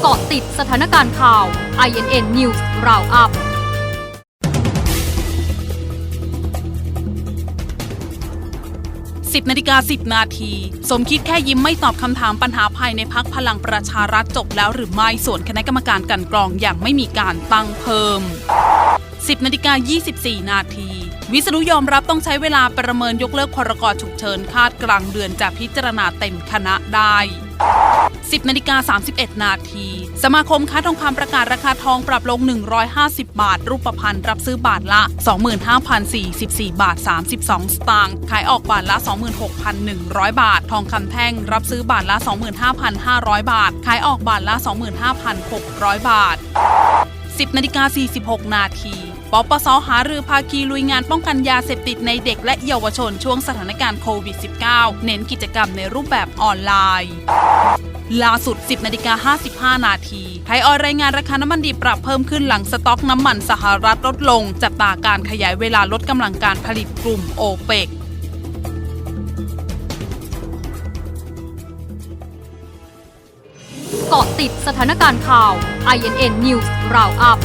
เกาะติดสถานการณ์ข่าว INN News Roundup 10นาฬิกา10 นาที สมคิดแค่ยิ้มไม่ตอบคำถามปัญหาภายในพักพลังประชารัฐจบแล้วหรือไม่ส่วนคณะกรรมการกันกรองอย่างไม่มีการตั้งเพิ่ม 10นาฬิกา24 นาที วิษณุยอมรับต้องใช้เวลาประเมินยกเลิกพรกฉุกเฉินคาดกลางเดือนจะพิจารณาเต็มคณะได้ 10นาฬิกา31 นาที สมาคมค้าทองคำประกาศราคาทองปรับลง 150 บาท รูปพรรณรับซื้อบาทละ 25,044 บาท 32 สตางค์ ขายออกบาทละ 26,100 บาท ทองคำแท่งรับซื้อบาทละ 25,500 บาท ขายออกบาทละ 25,600 บาท 10นาฬิกา46 นาทีปปสหารือภาคีลุยงานป้องกันยาเสพติดในเด็กและเยาวชนช่วงสถานการณ์โควิด -19 เน้นกิจกรรมในรูปแบบออนไลน์ ล่าสุด 10นาฬิกา55 นาทีไทยออยล์รายงานราคาน้ำมันดิบปรับเพิ่มขึ้นหลังสต็อกน้ำมันสหรัฐลดลง จับตาการขยายเวลาลดกำลังการผลิตกลุ่มโอเปกเกาะติดสถานการณ์ข่าว INN News Roundup